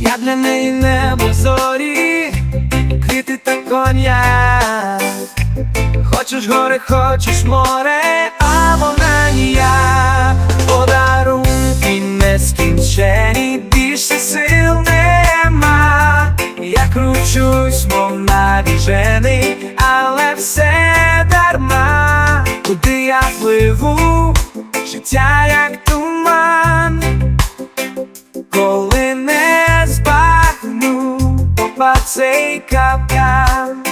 Я для неї небо зорі, квіти та коньяк Хочеш гори, хочеш море, а вона ніяк. Подарунки нескінчені, більше сил нема. Я кручусь, мов навіжений, але все дарма. Куди я пливу, життя як попа цей капкан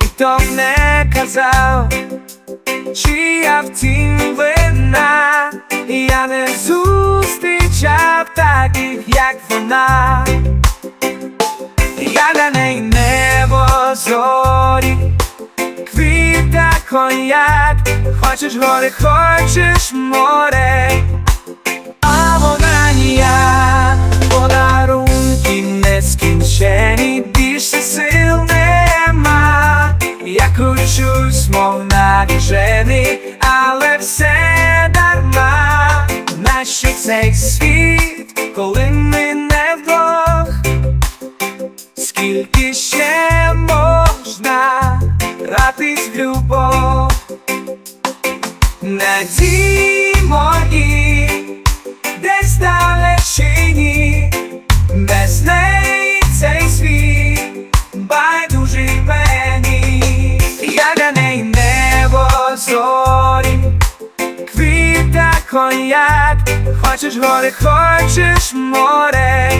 і хто б не казав, чи я втім вина, я не зустрічав таких, як вона. Я для неї небо зорі, квіта коньяк, хочеш гори, хочеш море, кручусь, мов навіжений, але все дарма. Нащо цей світ, коли ми не вдвох? Скільки ще можна гратись в любов? Надії мої десь далечині, без неї зорі, квіта коньяк, хочеш гори, хочеш море,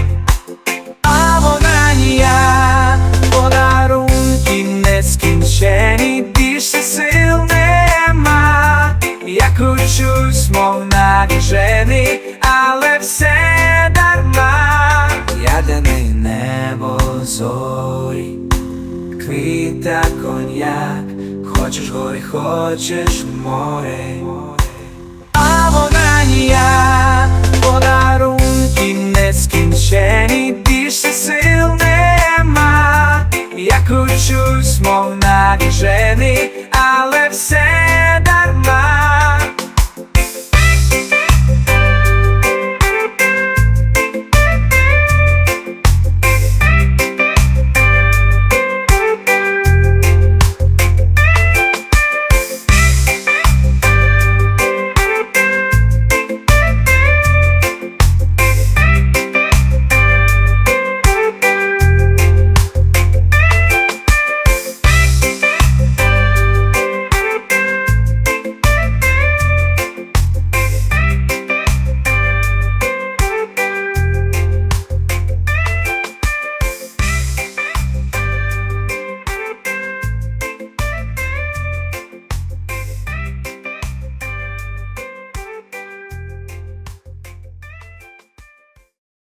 а вона ніяк, подарунки нескінчені, більше сил нема. Я кручусь, мов навіжений, але все дарма. Я неї небо зорі, квіта коньяк, Хочеш гори, хочеш море, а вода вона я подарунки нескінчені, більше сил нема, я кручусь, мов навіжений